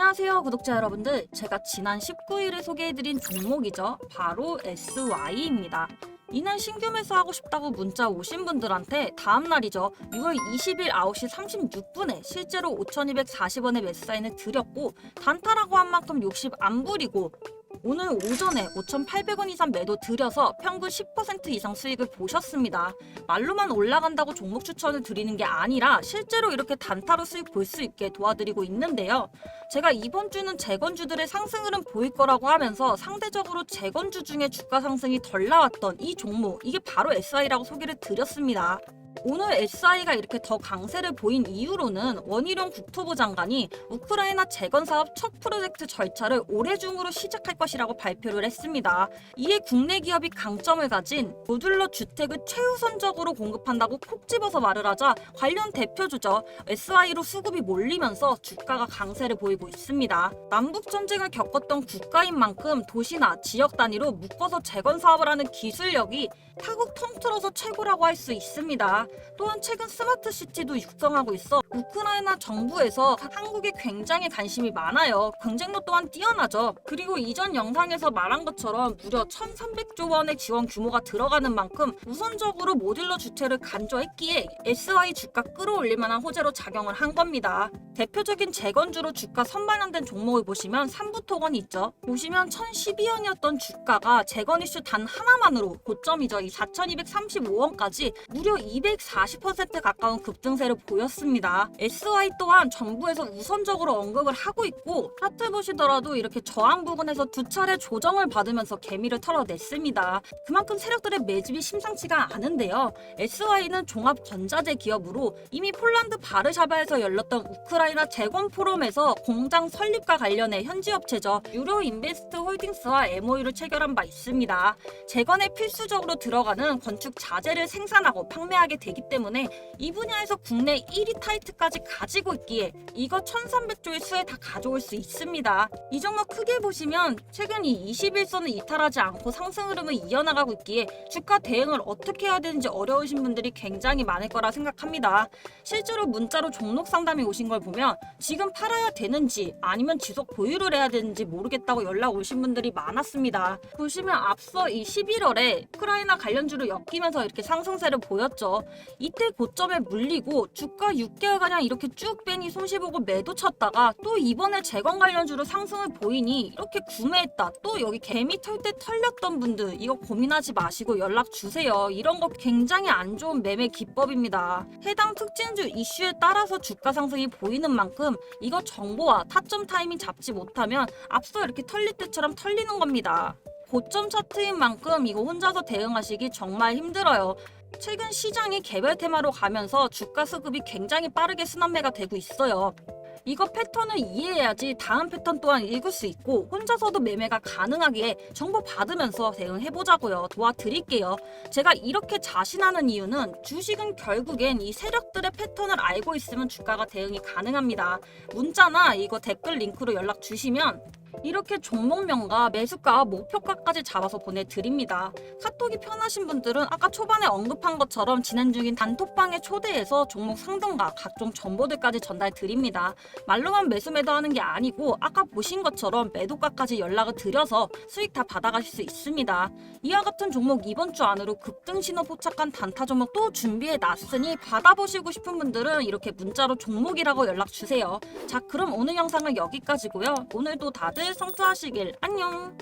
안녕하세요 구독자 여러분들. 제가 지난 19일에 소개해드린 종목이죠. 바로 SY입니다. 이날 신규 매수하고 싶다고 문자 오신 분들한테 다음날이죠. 6월 20일 9시 36분에 실제로 5240원의 매수 사인을 드렸고 단타라고 한 만큼 욕심 안 부리고 오늘 오전에 5,800원 이상 매도 들여서 평균 10% 이상 수익을 보셨습니다. 말로만 올라간다고 종목 추천을 드리는 게 아니라 실제로 이렇게 단타로 수익 볼 수 있게 도와드리고 있는데요. 제가 이번 주는 재건주들의 상승 흐름 보일 거라고 하면서 상대적으로 재건주 중에 주가 상승이 덜 나왔던 이 종목, 이게 바로 SI라고 소개를 드렸습니다. 오늘 SI가 이렇게 더 강세를 보인 이유로는 원희룡 국토부 장관이 우크라이나 재건 사업 첫 프로젝트 절차를 올해 중으로 시작할 것이라고 발표를 했습니다. 이에 국내 기업이 강점을 가진 모듈러 주택을 최우선적으로 공급한다고 콕 집어서 말을 하자 관련 대표주죠. SI로 수급이 몰리면서 주가가 강세를 보이고 있습니다. 남북 전쟁을 겪었던 국가인 만큼 도시나 지역 단위로 묶어서 재건 사업을 하는 기술력이 타국 통틀어서 최고라고 할 수 있습니다. 또한 최근 스마트 시티도 육성하고 있어 우크라이나 정부에서 한국에 굉장히 관심이 많아요. 경쟁도 또한 뛰어나죠. 그리고 이전 영상에서 말한 것처럼 무려 1,300조 원의 지원 규모가 들어가는 만큼 우선적으로 모듈러 주택을 간주했기에 SY 주가 끌어올릴 만한 호재로 작용을 한 겁니다. 대표적인 재건주로 주가 선반영된 종목을 보시면 삼부토건이 있죠. 보시면 1,012원이었던 주가가 재건 이슈 단 하나만으로 고점이죠. 이 4,235원까지 무려 240% 가까운 급등세를 보였습니다. SY 또한 정부에서 우선적으로 언급을 하고 있고 차트 보시더라도 이렇게 저항 부근에서 두 차례 조정을 받으면서 개미를 털어냈습니다. 그만큼 세력들의 매집이 심상치가 않은데요. SY는 종합 전자재 기업으로 이미 폴란드 바르샤바에서 열렸던 우크라이나 재건 포럼에서 공장 설립과 관련해 현지 업체죠. 유로 인베스트 홀딩스와 MOU를 체결한 바 있습니다. 재건에 필수적으로 들어가는 건축 자재를 생산하고 판매하게 되기 때문에 이 분야에서 국내 1위 타이 트까지 가지고 있기에 이거 1300조의 수에 다 가져올 수 있습니다. 이 종목 크게 보시면 최근 이 21선을 이탈하지 않고 상승 흐름을 이어나가고 있기에 주가 대응을 어떻게 해야 되는지 어려우신 분들이 굉장히 많을 거라 생각합니다. 실제로 문자로 종목 상담이 오신 걸 보면 지금 팔아야 되는지 아니면 지속 보유를 해야 되는지 모르겠다고 연락 오신 분들이 많았습니다. 보시면 앞서 이 11월에 우크라이나 관련주로 엮이면서 이렇게 상승세를 보였죠. 이때 고점에 물리고 주가 6개월 가량 이렇게 쭉 빼니 손실보고 매도 쳤다가 또 이번에 재건 관련주로 상승을 보이니 이렇게 구매했다. 또 여기 개미 털 때 털렸던 분들 이거 고민하지 마시고 연락 주세요. 이런 거 굉장히 안 좋은 매매 기법입니다. 해당 특징주 이슈에 따라서 주가 상승이 보이는 만큼 이거 정보와 타점 타이밍 잡지 못하면 앞서 이렇게 털릴 때처럼 털리는 겁니다. 고점 차트인 만큼 이거 혼자서 대응하시기 정말 힘들어요. 최근 시장이 개별 테마로 가면서 주가 수급이 굉장히 빠르게 순환매가 되고 있어요. 이거 패턴을 이해해야지 다음 패턴 또한 읽을 수 있고 혼자서도 매매가 가능하기에 정보 받으면서 대응해보자고요. 도와드릴게요. 제가 이렇게 자신하는 이유는 주식은 결국엔 이 세력들의 패턴을 알고 있으면 주가가 대응이 가능합니다. 문자나 이거 댓글 링크로 연락 주시면 이렇게 종목명과 매수가, 목표가까지 잡아서 보내드립니다. 카톡이 편하신 분들은 아까 초반에 언급한 것처럼 진행 중인 단톡방에 초대해서 종목 상등과 각종 정보들까지 전달드립니다. 말로만 매수 매도하는 게 아니고 아까 보신 것처럼 매도가까지 연락을 드려서 수익 다 받아가실 수 있습니다. 이와 같은 종목 이번 주 안으로 급등 신호 포착한 단타 종목 또 준비해 놨으니 받아보시고 싶은 분들은 이렇게 문자로 종목이라고 연락 주세요. 자 그럼 오늘 영상은 여기까지고요. 오늘도 다들 성투하시길 안녕.